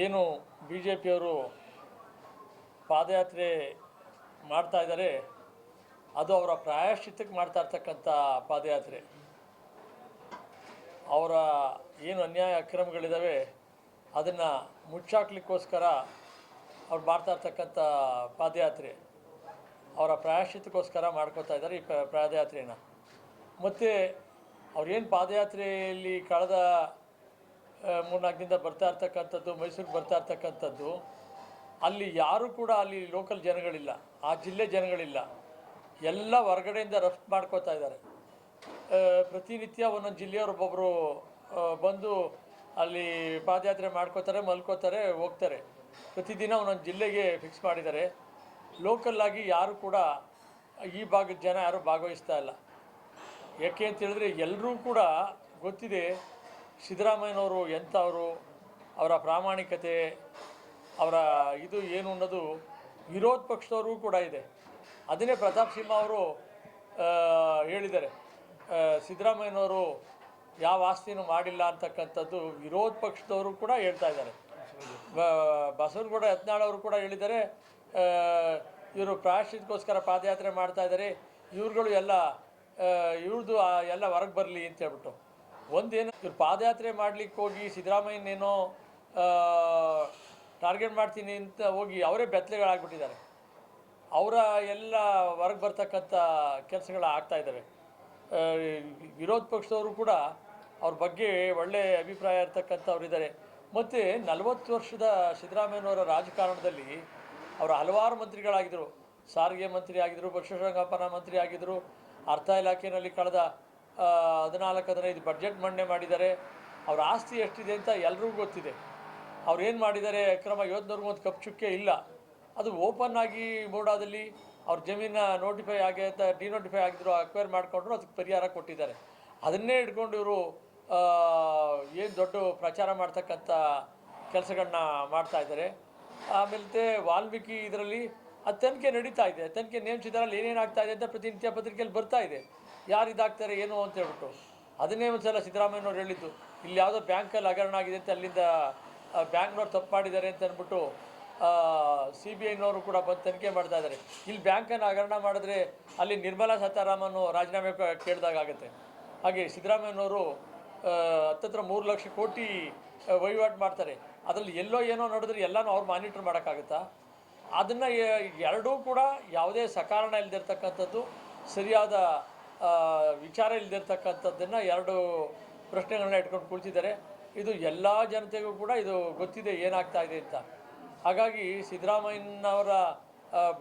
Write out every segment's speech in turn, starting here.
ಏನು B J ಪಿಯವರು ಪಾದಯಾತ್ರೆ ಮಾಡ್ತಾ ಇದ್ದಾರೆ, ಅದು ಅವರ ಪ್ರಾಯಶ್ಚಿತ್ತಕ್ಕೆ ಮಾಡ್ತಾ ಇರ್ತಕ್ಕಂಥ ಪಾದಯಾತ್ರೆ. ಅವರ ಏನು ಅನ್ಯಾಯ ಅಕ್ರಮಗಳಿದ್ದಾವೆ, ಅದನ್ನು ಮುಚ್ಚಾಕ್ಲಿಕ್ಕೋಸ್ಕರ ಅವ್ರು ಮಾಡ್ತಾ ಇರ್ತಕ್ಕಂಥ ಪಾದಯಾತ್ರೆ, ಅವರ ಪ್ರಾಯಶ್ಚಿತ್ತಕ್ಕೋಸ್ಕರ ಮಾಡ್ಕೋತಾ ಇದ್ದಾರೆ ಈ ಪಾದಯಾತ್ರೆಯನ್ನು. ಮತ್ತು ಅವ್ರೇನು ಪಾದಯಾತ್ರೆಯಲ್ಲಿ ಕಳೆದ ಆ, ಮೂರ್ನಾಲ್ಕು ದಿನ ಬರ್ತಾ ಇರ್ತಕ್ಕಂಥದ್ದು ಮೈಸೂರಿಗೆ ಬರ್ತಾ ಇರ್ತಕ್ಕಂಥದ್ದು ಅಲ್ಲಿ ಯಾರೂ ಕೂಡ ಅಲ್ಲಿ ಲೋಕಲ್ ಜನಗಳಿಲ್ಲ. ಆ ಜಿಲ್ಲೆ ಜನಗಳಿಲ್ಲ. ಎಲ್ಲ ಹೊರಗಡೆಯಿಂದ ರಫ್ತು ಮಾಡ್ಕೋತಾ ಇದ್ದಾರೆ. ಪ್ರತಿನಿತ್ಯ ಒಂದೊಂದು ಜಿಲ್ಲೆಯವರು ಒಬ್ಬೊಬ್ಬರು ಬಂದು ಅಲ್ಲಿ ಪಾದಯಾತ್ರೆ ಮಾಡ್ಕೋತಾರೆ ಮಲ್ಕೋತಾರೆ ಹೋಗ್ತಾರೆ. ಪ್ರತಿದಿನ ಒಂದೊಂದು ಜಿಲ್ಲೆಗೆ ಫಿಕ್ಸ್ ಮಾಡಿದ್ದಾರೆ. ಲೋಕಲ್ಲಾಗಿ ಯಾರು ಕೂಡ ಈ ಭಾಗದ ಜನ ಯಾರೂ ಭಾಗವಹಿಸ್ತಾ ಇಲ್ಲ. ಯಾಕೆ ಅಂತ ಹೇಳಿದ್ರೆ ಎಲ್ಲರೂ ಕೂಡ ಗೊತ್ತಿದೆ ಸಿದ್ದರಾಮಯ್ಯನವರು ಎಂಥವರು, ಅವರ ಪ್ರಾಮಾಣಿಕತೆ, ಅವರ ಇದು ಏನು ಅನ್ನೋದು ವಿರೋಧ ಪಕ್ಷದವರು ಕೂಡ ಇದೆ. ಅದನ್ನೇ ಪ್ರತಾಪ್ ಸಿಂಹ ಅವರು ಹೇಳಿದ್ದಾರೆ. ಸಿದ್ದರಾಮಯ್ಯನವರು ಯಾವ ಆಸ್ತಿನೂ ಮಾಡಿಲ್ಲ ಅಂತಕ್ಕಂಥದ್ದು ವಿರೋಧ ಪಕ್ಷದವರು ಕೂಡ ಹೇಳ್ತಾ ಇದ್ದಾರೆ. ಬಸವನಗೌಡ ಯತ್ನಾಳವರು ಕೂಡ ಹೇಳಿದ್ದಾರೆ ಇವರು ಪ್ರಾಯಶ್ಚಿತ್ಕೋಸ್ಕರ ಪಾದಯಾತ್ರೆ ಮಾಡ್ತಾ ಇದ್ದಾರೆ. ಇವ್ರುಗಳು ಎಲ್ಲ ಇವ್ರದ್ದು ಎಲ್ಲ ಹೊರಗೆ ಬರಲಿ ಅಂತ ಹೇಳ್ಬಿಟ್ಟು. ಒಂದೇನು, ಇವ್ರು ಪಾದಯಾತ್ರೆ ಮಾಡ್ಲಿಕ್ಕೆ ಹೋಗಿ ಸಿದ್ದರಾಮಯ್ಯನೇನೋ ಟಾರ್ಗೆಟ್ ಮಾಡ್ತೀನಿ ಅಂತ ಹೋಗಿ ಅವರೇ ಬೆತ್ತಲೆಗಳಾಗ್ಬಿಟ್ಟಿದ್ದಾರೆ. ಅವರ ಎಲ್ಲ ಹೊರಗೆ ಬರ್ತಕ್ಕಂಥ ಕೆಲಸಗಳು ಇದ್ದಾವೆ. ವಿರೋಧ ಪಕ್ಷದವರು ಕೂಡ ಅವ್ರ ಬಗ್ಗೆ ಒಳ್ಳೆ ಅಭಿಪ್ರಾಯ ಇರ್ತಕ್ಕಂಥವ್ರು ಇದ್ದಾರೆ ಮತ್ತು ನಲವತ್ತು ವರ್ಷದ ಸಿದ್ದರಾಮಯ್ಯನವರ ರಾಜಕಾರಣದಲ್ಲಿ ಅವರು ಹಲವಾರು ಮಂತ್ರಿಗಳಾಗಿದ್ದರು. ಸಾರಿಗೆ ಮಂತ್ರಿ ಆಗಿದ್ದರು ಪಶುಸಂಗೋಪನಾ ಮಂತ್ರಿ ಆಗಿದ್ದರು, ಅರ್ಥ ಇಲಾಖೆಯಲ್ಲಿ ಕಳೆದ ಹದಿನಾಲ್ಕು, ಹದಿನೈದು ಬಡ್ಜೆಟ್ ಮಂಡನೆ ಮಾಡಿದ್ದಾರೆ. ಅವ್ರ ಆಸ್ತಿ ಎಷ್ಟಿದೆ ಅಂತ ಎಲ್ರಿಗೂ ಗೊತ್ತಿದೆ. ಅವ್ರು ಏನು ಮಾಡಿದ್ದಾರೆ? ಅಕ್ರಮ ಯೋಧನವ್ರಿಗೂ ಒಂದು ಕಪ್ ಚುಕ್ಕೆ ಇಲ್ಲ. ಅದು ಓಪನ್ ಆಗಿ ಮೂಡಾದಲ್ಲಿ ಅವ್ರ ಜಮೀನ ನೋಟಿಫೈ ಆಗಿ ಅಂತ ಡಿನೋಟಿಫೈ ಆಗಿದ್ರು ಅಕ್ವೈರ್ ಮಾಡಿಕೊಂಡ್ರು ಅದಕ್ಕೆ ಪರಿಹಾರ ಕೊಟ್ಟಿದ್ದಾರೆ. ಅದನ್ನೇ ಇಟ್ಕೊಂಡು ಇವರು ಏನು ದೊಡ್ಡ ಪ್ರಚಾರ ಮಾಡ್ತಕ್ಕಂಥ ಕೆಲಸಗಳನ್ನ ಮಾಡ್ತಾ ಇದ್ದಾರೆ. ಆಮೇಲೆ ವಾಲ್ಮೀಕಿ ಇದರಲ್ಲಿ ಅದು ತನಿಖೆ ನಡೀತಾ ಇದೆ. ತನಿಖೆ ನೇಮಿಸಿದಾರಲ್ಲಿ ಏನೇನು ಆಗ್ತಾ ಇದೆ ಅಂತ ಪ್ರತಿನಿತ್ಯ ಪತ್ರಿಕೆಯಲ್ಲಿ ಬರ್ತಾ ಇದೆ. ಯಾರು ಇದಾಗ್ತಾರೆ ಏನು ಅಂತ ಹೇಳ್ಬಿಟ್ಟು. ಅದನ್ನೇ ಒಂದು ಸಲ ಸಿದ್ದರಾಮಯ್ಯನವ್ರು ಹೇಳಿದ್ದು. ಇಲ್ಲಿ ಯಾವುದೋ ಬ್ಯಾಂಕಲ್ಲಿ ಹಗರಣ ಆಗಿದೆ ಅಂತ ಅಲ್ಲಿಂದ ಬ್ಯಾಂಕ್ನವ್ರು ತಪ್ಪು ಮಾಡಿದ್ದಾರೆ ಅಂತ ಅಂದ್ಬಿಟ್ಟು ಸಿ ಬಿ ಐನವರು ಕೂಡ ಬಂದು ತನಿಖೆ ಮಾಡ್ತಾ ಇದ್ದಾರೆ. ಇಲ್ಲಿ ಬ್ಯಾಂಕನ್ನು ಹಗರಣ ಮಾಡಿದ್ರೆ ಅಲ್ಲಿ ನಿರ್ಮಲಾ ಸೀತಾರಾಮನ್ ರಾಜೀನಾಮೆ ಕೇಳಿದಾಗ ಆಗುತ್ತೆ. ಹಾಗೆ ಸಿದ್ದರಾಮಯ್ಯನವರು ಹತ್ತತ್ರ ಮೂರು ಲಕ್ಷ ಕೋಟಿ ವಹಿವಾಟು ಮಾಡ್ತಾರೆ. ಅದರಲ್ಲಿ ಎಲ್ಲೋ ಏನೋ ನೋಡಿದ್ರೆ ಎಲ್ಲನೂ ಅವ್ರು ಮಾನಿಟ್ರ್ ಮಾಡೋಕ್ಕಾಗುತ್ತಾ? ಅದನ್ನು ಎರಡೂ ಕೂಡ ಯಾವುದೇ ಸಕಾರಣ ಇಲ್ಲದಿರ್ತಕ್ಕಂಥದ್ದು ಸರಿಯಾದ ವಿಚಾರ ಇಲ್ಲದಿರ್ತಕ್ಕಂಥದ್ದನ್ನು ಎರಡು ಪ್ರಶ್ನೆಗಳನ್ನ ಇಟ್ಕೊಂಡು ಕುಳಿತಿದ್ದಾರೆ. ಇದು ಎಲ್ಲ ಜನತೆಗೂ ಕೂಡ ಇದು ಗೊತ್ತಿದೆ ಏನಾಗ್ತಾ ಇದೆ ಅಂತ. ಹಾಗಾಗಿ ಸಿದ್ದರಾಮಯ್ಯನವರ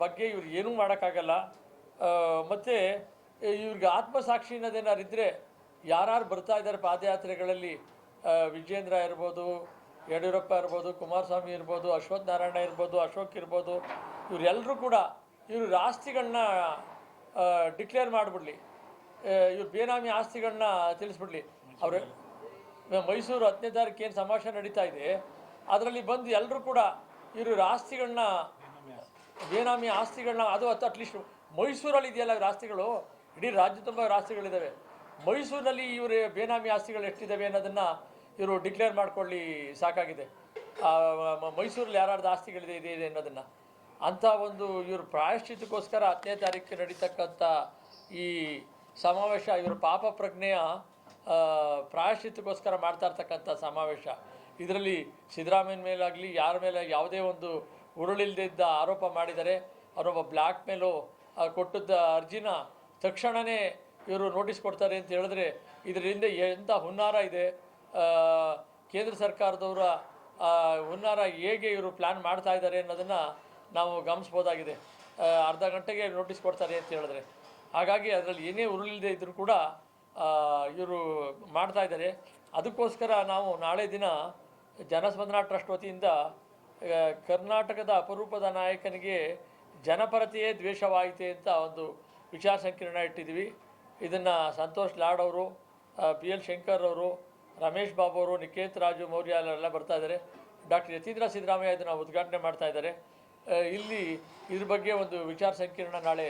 ಬಗ್ಗೆ ಇವ್ರು ಏನೂ ಮಾಡೋಕ್ಕಾಗಲ್ಲ. ಮತ್ತು ಇವ್ರಿಗೆ ಆತ್ಮಸಾಕ್ಷಿ ಅನ್ನೋದೇನಾರು ಇದ್ದರೆ ಯಾರು ಬರ್ತಾ ಇದ್ದಾರೆ ಪಾದಯಾತ್ರೆಗಳಲ್ಲಿ ವಿಜೇಂದ್ರ ಇರ್ಬೋದು, ಯಡಿಯೂರಪ್ಪ ಇರ್ಬೋದು, ಕುಮಾರಸ್ವಾಮಿ ಇರ್ಬೋದು, ಅಶ್ವಥ್ ನಾರಾಯಣ ಇರ್ಬೋದು, ಅಶೋಕ್ ಇರ್ಬೋದು, ಇವರೆಲ್ಲರೂ ಕೂಡ ಇವರು ಆಸ್ತಿಗಳನ್ನ ಡಿಕ್ಲೇರ್ ಮಾಡಿಬಿಡ್ಲಿ. ಇವ್ರ ಬೇನಾಮಿ ಆಸ್ತಿಗಳನ್ನ ತಿಳಿಸ್ಬಿಡ್ಲಿ ಅವರು. ಮೈಸೂರು ಹತ್ತನೇ ತಾರೀಕು ಏನು ಸಮಾವೇಶ ನಡೀತಾ ಇದೆ, ಅದರಲ್ಲಿ ಬಂದು ಎಲ್ಲರೂ ಕೂಡ ಇವ್ರ ಆಸ್ತಿಗಳನ್ನ ಬೇನಾಮಿ ಆಸ್ತಿಗಳನ್ನ ಅದು ಅಥವಾ ಅಟ್ಲೀಸ್ಟ್ ಮೈಸೂರಲ್ಲಿ ಇದೆಯಲ್ಲ ಇವ್ರ ಆಸ್ತಿಗಳು, ಇಡೀ ರಾಜ್ಯ ತುಂಬ ಆಸ್ತಿಗಳಿದ್ದಾವೆ ಮೈಸೂರಿನಲ್ಲಿ ಇವರು ಬೇನಾಮಿ ಆಸ್ತಿಗಳು ಎಷ್ಟಿದ್ದಾವೆ ಅನ್ನೋದನ್ನು ಇವರು ಡಿಕ್ಲೇರ್ ಮಾಡ್ಕೊಳ್ಳಿ ಸಾಕಾಗಿದೆ. ಮೈಸೂರಲ್ಲಿ ಯಾರ್ಯಾರ್ದು ಆಸ್ತಿಗಳಿದೆ, ಇದೆ ಇದೆ ಅನ್ನೋದನ್ನು. ಅಂಥ ಒಂದು ಇವರು ಪ್ರಾಯಶ್ಚಿತಕ್ಕೋಸ್ಕರ ಹತ್ತನೇ ತಾರೀಕು ನಡೀತಕ್ಕಂಥ ಈ ಸಮಾವೇಶ, ಇವರು ಪಾಪ ಪ್ರಜ್ಞೆಯ ಪ್ರಾಯಶ್ಚಿತ್ತಕ್ಕೋಸ್ಕರ ಮಾಡ್ತಾ ಇರ್ತಕ್ಕಂಥ ಸಮಾವೇಶ. ಇದರಲ್ಲಿ ಸಿದ್ದರಾಮಯ್ಯನ ಮೇಲಾಗಲಿ, ಯಾರ ಮೇಲೆ ಯಾವುದೇ ಒಂದು ಉರುಳಿಲ್ಲದೆ ಇದ್ದ ಆರೋಪ ಮಾಡಿದರೆ, ಅವರೊಬ್ಬ ಬ್ಲ್ಯಾಕ್ ಮೇಲು ಕೊಟ್ಟಿದ್ದ ಅರ್ಜಿನ ತಕ್ಷಣವೇ ಇವರು ನೋಟಿಸ್ ಕೊಡ್ತಾರೆ ಅಂತ ಹೇಳಿದ್ರೆ, ಇದರಿಂದ ಎಂಥ ಹುನ್ನಾರ ಇದೆ? ಕೇಂದ್ರ ಸರ್ಕಾರದವರ ಹುನ್ನಾರ ಹೇಗೆ ಇವರು ಪ್ಲ್ಯಾನ್ ಮಾಡ್ತಾ ಇದ್ದಾರೆ ಅನ್ನೋದನ್ನು ನಾವು ಗಮನಿಸ್ಬೋದಾಗಿದೆ. ಅರ್ಧ ಗಂಟೆಗೆ ನೋಟಿಸ್ ಕೊಡ್ತಾರೆ ಅಂತ ಹೇಳಿದ್ರೆ. ಹಾಗಾಗಿ ಅದರಲ್ಲಿ ಏನೇ ಉರುಳಿಲ್ಲದೆ ಇದ್ದರೂ ಕೂಡ ಇವರು ಮಾಡ್ತಾ ಇದ್ದಾರೆ. ಅದಕ್ಕೋಸ್ಕರ ನಾವು ನಾಳೆ ದಿನ ಜನಸ್ಪಂದನ ಟ್ರಸ್ಟ್ ವತಿಯಿಂದ ಕರ್ನಾಟಕದ ಅಪರೂಪದ ನಾಯಕನಿಗೆ ಜನಪರತೆಯೇ ದ್ವೇಷವಾಯಿತೆ ಅಂತ ಒಂದು ವಿಚಾರ ಸಂಕಿರಣ ಇಟ್ಟಿದ್ದೀವಿ. ಇದನ್ನು ಸಂತೋಷ್ ಲಾಡ್ ಅವರು ಪಿ ಎಲ್ ಶಂಕರ್ ಅವರು, ರಮೇಶ್ ಬಾಬು ಅವರು, ನಿಕೇತ್ ರಾಜು ಮೌರ್ಯ ಎಲ್ಲ ಬರ್ತಾ ಇದ್ದಾರೆ. ಡಾಕ್ಟರ್ ಯತೀಂದ್ರ ಸಿದ್ದರಾಮಯ್ಯ ಇದನ್ನು ಉದ್ಘಾಟನೆ ಮಾಡ್ತಾ ಇದ್ದಾರೆ. ಇಲ್ಲಿ ಇದ್ರ ಬಗ್ಗೆ ಒಂದು ವಿಚಾರ ಸಂಕಿರಣ ನಾಳೆ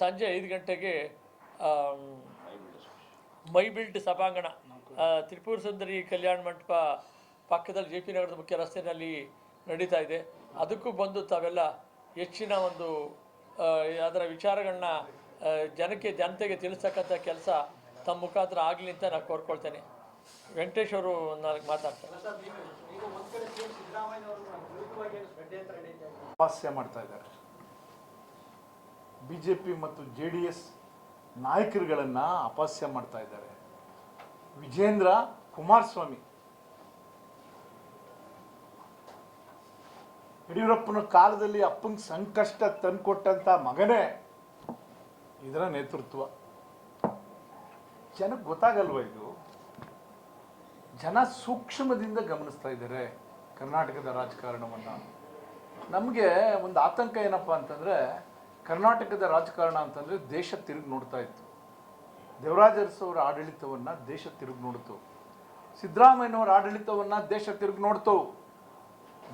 ಸಂಜೆ ಐದು ಗಂಟೆಗೆ ಮೈಬಿಲ್ಟ್ ಸಭಾಂಗಣ. ತ್ರಿಪುರ ಸುಂದರಿ ಕಲ್ಯಾಣ ಮಂಟಪ ಪಕ್ಕದಲ್ಲಿ ಜೆ ಪಿ ನಗರದ ಮುಖ್ಯ ರಸ್ತೆಯಲ್ಲಿ ನಡೀತಾ ಇದೆ. ಅದಕ್ಕೂ ಬಂದು ತಾವೆಲ್ಲ ಹೆಚ್ಚಿನ ಒಂದು ಅದರ ವಿಚಾರಗಳನ್ನ ಜನಕ್ಕೆ ಜನತೆಗೆ ತಿಳಿಸ್ತಕ್ಕಂಥ ಕೆಲಸ ತಮ್ಮ ಮುಖಾಂತರ ಆಗಲಿ ಅಂತ ನಾನು ಕೋರ್ಕೊಳ್ತೇನೆ. ವೆಂಕಟೇಶ್ ಅವರು ನನಗೆ ಮಾತಾಡ್ತಾರೆ. ಮಾಡ್ತಾ ಇದ್ದಾರೆ. ಬಿ ಜೆ ಪಿ ಮತ್ತು ಜೆ ಡಿ ಎಸ್ ನಾಯಕರುಗಳನ್ನು ಅಪಹಾಸ್ಯ ಮಾಡ್ತಾ ಇದ್ದಾರೆ. ವಿಜೇಂದ್ರ ಕುಮಾರಸ್ವಾಮಿ. ಯಡಿಯೂರಪ್ಪನ ಕಾಲದಲ್ಲಿ ಅಪ್ಪಂಗೆ ಸಂಕಷ್ಟ ತಂದುಕೊಟ್ಟಂಥ ಮಗನೇ ಇದರ ನೇತೃತ್ವ. ಜನಕ್ಕೆ ಗೊತ್ತಾಗಲ್ವ ಇದು? ಜನ ಸೂಕ್ಷ್ಮದಿಂದ ಗಮನಿಸ್ತಾ ಇದ್ದಾರೆ ಕರ್ನಾಟಕದ ರಾಜಕಾರಣವನ್ನು. ನಮಗೆ ಒಂದು ಆತಂಕ ಏನಪ್ಪ ಅಂತಂದರೆ ಕರ್ನಾಟಕದ ರಾಜಕಾರಣ ಅಂತಂದರೆ ದೇಶ ತಿರುಗಿ ನೋಡ್ತಾ ಇತ್ತು. ದೇವರಾಜ ಅರಸು ಅವರ ಆಡಳಿತವನ್ನು ದೇಶ ತಿರುಗಿ ನೋಡ್ತು. ಸಿದ್ದರಾಮಯ್ಯನವರ ಆಡಳಿತವನ್ನು ದೇಶ ತಿರುಗಿ ನೋಡ್ತು.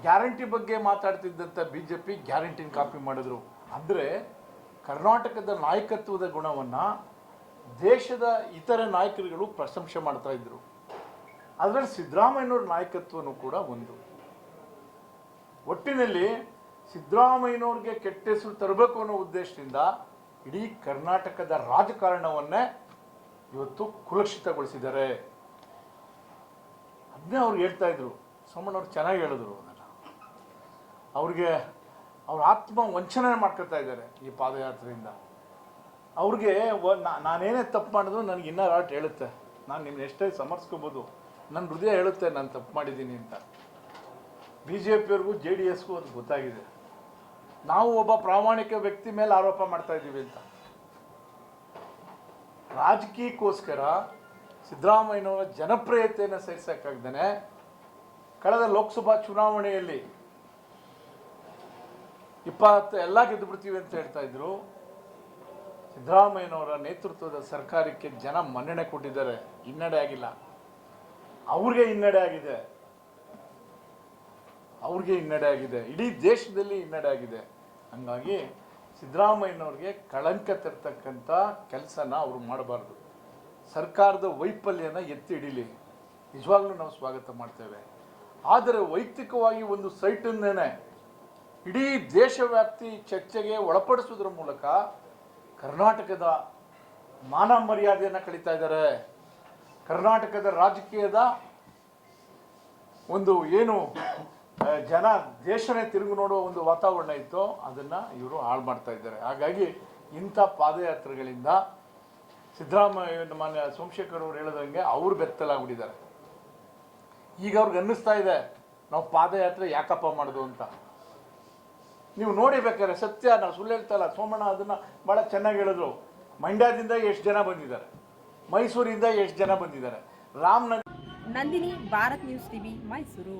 ಗ್ಯಾರಂಟಿ ಬಗ್ಗೆ ಮಾತಾಡ್ತಿದ್ದಂಥ ಬಿ ಜೆ ಪಿ ಗ್ಯಾರಂಟಿನ ಕಾಪಿ ಮಾಡಿದ್ರು. ಅಂದರೆ ಕರ್ನಾಟಕದ ನಾಯಕತ್ವದ ಗುಣವನ್ನು ದೇಶದ ಇತರ ನಾಯಕರುಗಳು ಪ್ರಶಂಸೆ ಮಾಡ್ತಾ ಇದ್ರು. ಅದರಲ್ಲಿ ಸಿದ್ದರಾಮಯ್ಯನವರ ನಾಯಕತ್ವನೂ ಕೂಡ ಒಂದು. ಒಟ್ಟಿನಲ್ಲಿ ಸಿದ್ದರಾಮಯ್ಯನವ್ರಿಗೆ ಕೆಟ್ಟ ಹೆಸರು ತರಬೇಕು ಅನ್ನೋ ಉದ್ದೇಶದಿಂದ ಇಡೀ ಕರ್ನಾಟಕದ ರಾಜಕಾರಣವನ್ನೇ ಇವತ್ತು ಕುಲಕ್ಷಿತಗೊಳಿಸಿದ್ದಾರೆ. ಅದನ್ನೇ ಅವ್ರು ಹೇಳ್ತಾ ಇದ್ರು. ಸೋಮಣ್ಣವ್ರು ಚೆನ್ನಾಗಿ ಹೇಳಿದ್ರು ಅದನ್ನು. ಅವ್ರಿಗೆ ಅವ್ರ ಆತ್ಮ ವಂಚನೆ ಮಾಡ್ಕೊತಾ ಇದ್ದಾರೆ ಈ ಪಾದಯಾತ್ರೆಯಿಂದ. ಅವ್ರಿಗೆ ನಾನೇನೇ ತಪ್ಪು ಮಾಡಿದ್ರು ನನಗೆ ಇನ್ನೂ ರಾಟ್ ಹೇಳುತ್ತೆ. ನಾನು ನಿಮ್ಮನ್ನ ಎಷ್ಟೇ ಸಮರ್ಸ್ಕೋಬೋದು ನನ್ನ ಹೃದಯ ಹೇಳುತ್ತೆ ನಾನು ತಪ್ಪು ಮಾಡಿದ್ದೀನಿ ಅಂತ. ಬಿ ಜೆ ಪಿಯವ್ರಿಗೂ ಜೆ ಡಿ ಎಸ್ಗೂ ಅದು ಗೊತ್ತಾಗಿದೆ. ನಾವು ಒಬ್ಬ ಪ್ರಾಮಾಣಿಕ ವ್ಯಕ್ತಿ ಮೇಲೆ ಆರೋಪ ಮಾಡ್ತಾ ಇದ್ದೀವಿ ಅಂತ. ರಾಜಕೀಯಕ್ಕೋಸ್ಕರ ಸಿದ್ದರಾಮಯ್ಯನವರ ಜನಪ್ರಿಯತೆಯನ್ನು ಸೇರಿಸೋಕ್ಕಾಗ್ದೇ ಕಳೆದ ಲೋಕಸಭಾ ಚುನಾವಣೆಯಲ್ಲಿ ಇಪ್ಪತ್ತು ಎಲ್ಲ ಗೆದ್ದು ಬಿಡ್ತೀವಿ ಅಂತ ಹೇಳ್ತಾ ಇದ್ರು. ಸಿದ್ದರಾಮಯ್ಯನವರ ನೇತೃತ್ವದ ಸರ್ಕಾರಕ್ಕೆ ಜನ ಮನ್ನಣೆ ಕೊಟ್ಟಿದ್ದಾರೆ. ಹಿನ್ನಡೆ ಆಗಿಲ್ಲ. ಅವ್ರಿಗೆ ಹಿನ್ನಡೆ ಆಗಿದೆ. ಅವ್ರಿಗೆ ಹಿನ್ನಡೆ ಆಗಿದೆ. ಇಡೀ ದೇಶದಲ್ಲಿ ಹಿನ್ನಡೆ ಆಗಿದೆ. ಹಂಗಾಗಿ ಸಿದ್ದರಾಮಯ್ಯನವ್ರಿಗೆ ಕಳಂಕ ತರ್ತಕ್ಕಂಥ ಕೆಲಸನ ಅವರು ಮಾಡಬಾರ್ದು. ಸರ್ಕಾರದ ವೈಫಲ್ಯನ ಎತ್ತಿ ಹಿಡೀಲಿ. ನಿಜವಾಗ್ಲೂ ನಾವು ಸ್ವಾಗತ ಮಾಡ್ತೇವೆ. ಆದರೆ ವೈಯಕ್ತಿಕವಾಗಿ ಒಂದು ಸೈಟನ್ನೇ ಇಡೀ ದೇಶವ್ಯಾಪ್ತಿ ಚರ್ಚೆಗೆ ಒಳಪಡಿಸೋದ್ರ ಮೂಲಕ ಕರ್ನಾಟಕದ ಮಾನ ಮರ್ಯಾದೆಯನ್ನು ಕಳೀತಾ ಇದ್ದಾರೆ. ಕರ್ನಾಟಕದ ರಾಜಕೀಯದ ಒಂದು ಏನು ಜನ ದೇಶನೇ ತಿರುಗಿ ನೋಡುವ ಒಂದು ವಾತಾವರಣ ಇತ್ತು. ಅದನ್ನು ಇವರು ಹಾಳು ಮಾಡ್ತಾ ಇದ್ದಾರೆ. ಹಾಗಾಗಿ ಇಂಥ ಪಾದಯಾತ್ರೆಗಳಿಂದ ಸಿದ್ದರಾಮಯ್ಯ ಮಾನ್ಯ ಸೋಮಶೇಖರ್ ಅವರು ಹೇಳಿದಂಗೆ ಅವರು ಬೆತ್ತಲಾಗ್ಬಿಟ್ಟಿದ್ದಾರೆ ಈಗ ಅವ್ರಿಗೆ ಅನ್ನಿಸ್ತಾ ಇದೆ, ನಾವು ಪಾದಯಾತ್ರೆ ಯಾಕಪ್ಪ ಮಾಡೋದು ಅಂತ. ನೀವು ನೋಡಿಬೇಕಾದ್ರೆ ಸತ್ಯ, ನಾವು ಸುಳ್ಳು ಹೇಳ್ತಲ್ಲ, ಸೋಮಣ್ಣ ಅದನ್ನು ಭಾಳ ಚೆನ್ನಾಗಿ ಹೇಳಿದ್ರು. ಮಂಡ್ಯದಿಂದ ಎಷ್ಟು ಜನ ಬಂದಿದ್ದಾರೆ? ಮೈಸೂರಿಂದ ಎಷ್ಟು ಜನ ಬಂದಿದ್ದಾರೆ? Ramanagara Nandini, Bharat news TV, Mysuru.